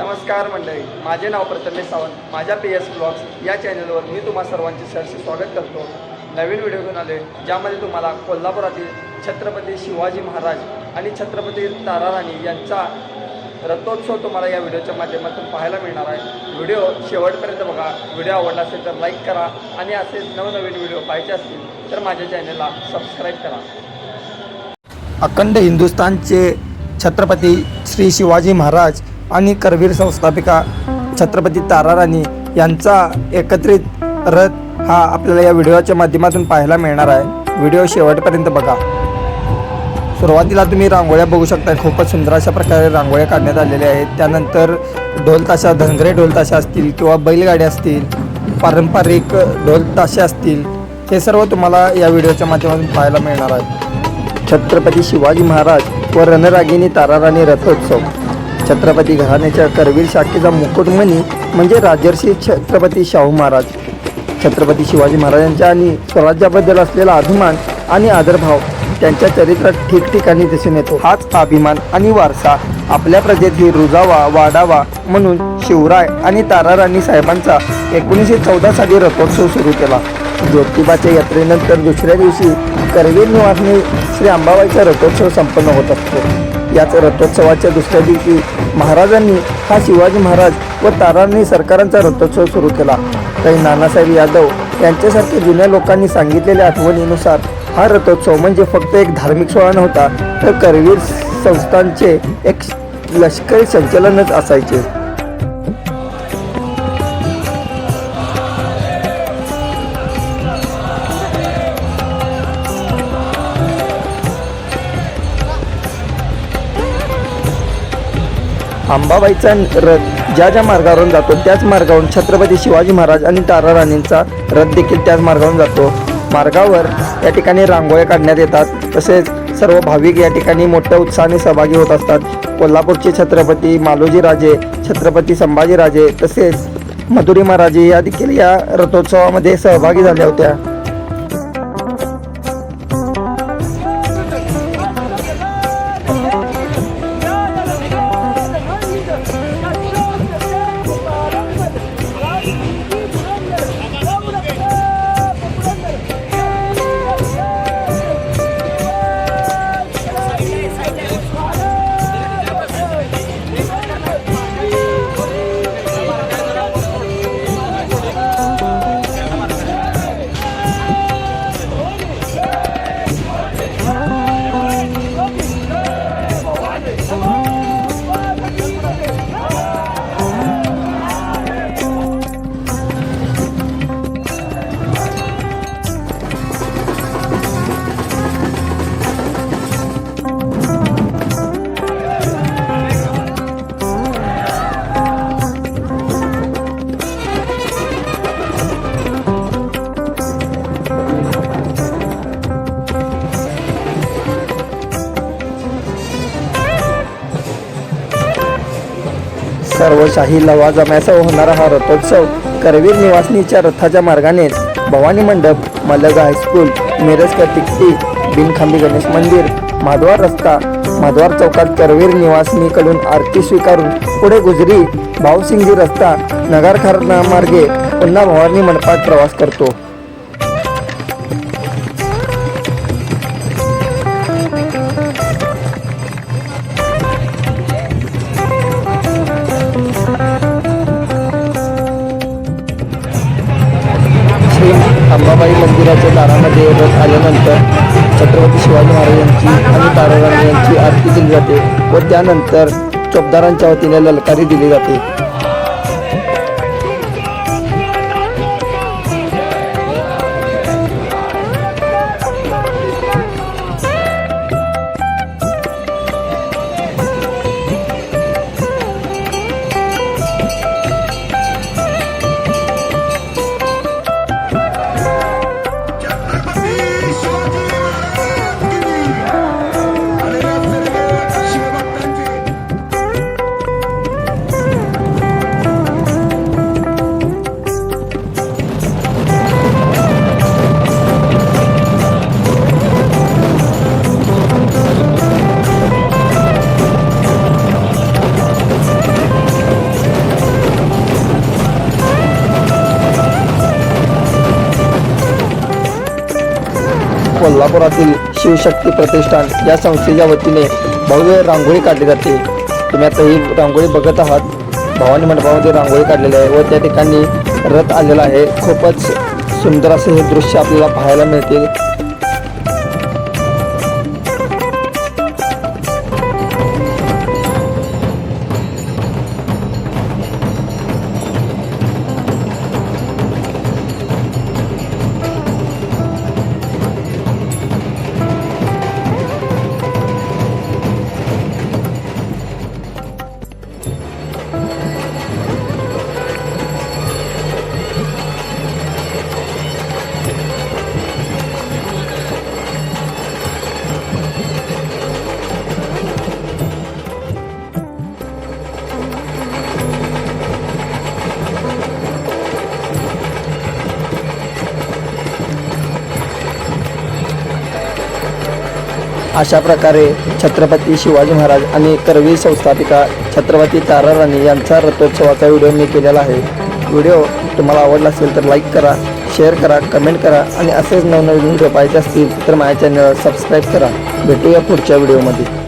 नमस्कार मंडळी माझे नाव प्रथमेश सावंत. माझ्या पी एस ब्लॉग्स या चॅनलवर मी तुम्हा सर्वांचे सहर्ष स्वागत करतो. नवीन व्हिडिओ घेऊन आले ज्यामध्ये तुम्हाला कोल्हापुरातील छत्रपती शिवाजी महाराज आणि छत्रपती ताराराणी यांचा रथोत्सव तुम्हाला या व्हिडिओच्या माध्यमातून पाहायला मिळणार आहे. व्हिडिओ शेवटपर्यंत बघा. व्हिडिओ आवडला असेल तर लाईक करा आणि असेच नवनवीन व्हिडिओ पाहायचे असतील तर माझ्या चॅनलला सबस्क्राईब करा. अखंड हिंदुस्थानचे छत्रपती श्री शिवाजी महाराज आणि करवीर संस्थापिका छत्रपती ताराराणी यांचा एकत्रित रथ हा आपल्याला या व्हिडिओच्या माध्यमातून पाहायला मिळणार आहे. व्हिडिओ शेवटपर्यंत बघा. सुरुवातीला तुम्ही रांगोळ्या बघू शकता. खूपच सुंदर अशा प्रकारे रांगोळ्या काढण्यात आलेल्या आहेत. त्यानंतर ढोलताशा धनगरे ढोलताशा असतील किंवा बैलगाड्या असतील पारंपरिक ढोलताशे असतील हे सर्व तुम्हाला या व्हिडिओच्या माध्यमातून पाहायला मिळणार आहे छत्रपती शिवाजी महाराज व रणरागिनी ताराराणी रथोत्सव. छत्रपती घराण्याच्या करवीर शाखेचा मुकुटमणी म्हणजे राजर्षी छत्रपती शाहू महाराज. छत्रपती शिवाजी महाराजांच्या आणि स्वराज्याबद्दल असलेला अभिमान आणि आदरभाव त्यांच्या चरित्रात ठिकठिकाणी दिसून येतो. हाच अभिमान आणि वारसा आपल्या प्रजेतही रुजावा वाढावा म्हणून शिवराय आणि ताराराणी साहेबांचा एकोणीसशे चौदा साली रथोत्सव सुरू केला. ज्योतिबाच्या यात्रेनंतर दुसऱ्या दिवशी करवीर निवासने श्री अंबाबाईचा रथोत्सव संपन्न होत असतो. याच रथोत्सवाच्या दुसऱ्या दिवशी महाराजांनी हा शिवाजी महाराज व तारांनी सरकारांचा रथोत्सव सुरू केला. काही नानासाहेब यादव यांच्यासारखे जुन्या लोकांनी सांगितलेल्या आठवणीनुसार हा रथोत्सव म्हणजे फक्त एक धार्मिक सोहळा नव्हता तर करवीर संस्थांचे एक लष्करी संचलनच असायचे. अंबाबाईचा रथ ज्या ज्या मार्गावरून जातो त्याच मार्गावरून छत्रपती शिवाजी महाराज आणि तारा राणींचा रथ देखील त्याच मार्गावरून जातो. मार्गावर या ठिकाणी रांगोळ्या काढण्यात येतात. तसेच सर्व भाविक या ठिकाणी मोठ्या उत्साहाने सहभागी होत असतात. कोल्हापूरचे छत्रपती मालोजी राजे छत्रपती संभाजी राजे तसेच मधुरी महाराजे या देखील या रथोत्सवामध्ये सहभागी झाल्या होत्या. सर्वशाही लवाजम्यासह होणारा हा रथोत्सव. करवीर निवासनीच्या रथाच्या मार्गाने भवानी मंडप मलगा हायस्कूल मिरजकर तिकटी बिनखांबी गणेश मंदिर माधवार रस्ता माधवार चौकात करवीर निवासनीकडून आरती स्वीकारून पुढे गुजरी भावसिंगी रस्ता नगारखाना मार्गे पुन्हा भवानी मंडपात प्रवास करतो. मंदिराच्या दारामध्ये रथ आल्यानंतर छत्रपती शिवाजी महाराजांची आणि ताराराणी यांची आरती केली जाते व त्यानंतर चोपदारांच्या वतीने ललकारी दिली जाते. कोल्हापुरातील शिवशक्ती प्रतिष्ठान या संस्थेच्या वतीने भव्य रांगोळी काढली जाते. तुम्ही आता ही रांगोळी बघत आहात. भवानी मंडपामध्ये रांगोळी काढलेली आहे व त्या ठिकाणी रथ आलेला आहे. खूपच सुंदर असे हे दृश्य आपल्याला पाहायला मिळतील अशा प्रकारे छत्रपती शिवाजी महाराज आणि करवी संस्थापिका छत्रपती तारा राणी यांचा रथोत्सवाचा व्हिडिओ मी केलेला आहे. व्हिडिओ तुम्हाला आवडला असेल तर लाईक करा शेअर करा कमेंट करा आणि असेच नवनवीन व्हिडिओ पाहिजे असतील तर माझ्या चॅनल सबस्क्राईब करा. भेटूया पुढच्या व्हिडिओमध्ये.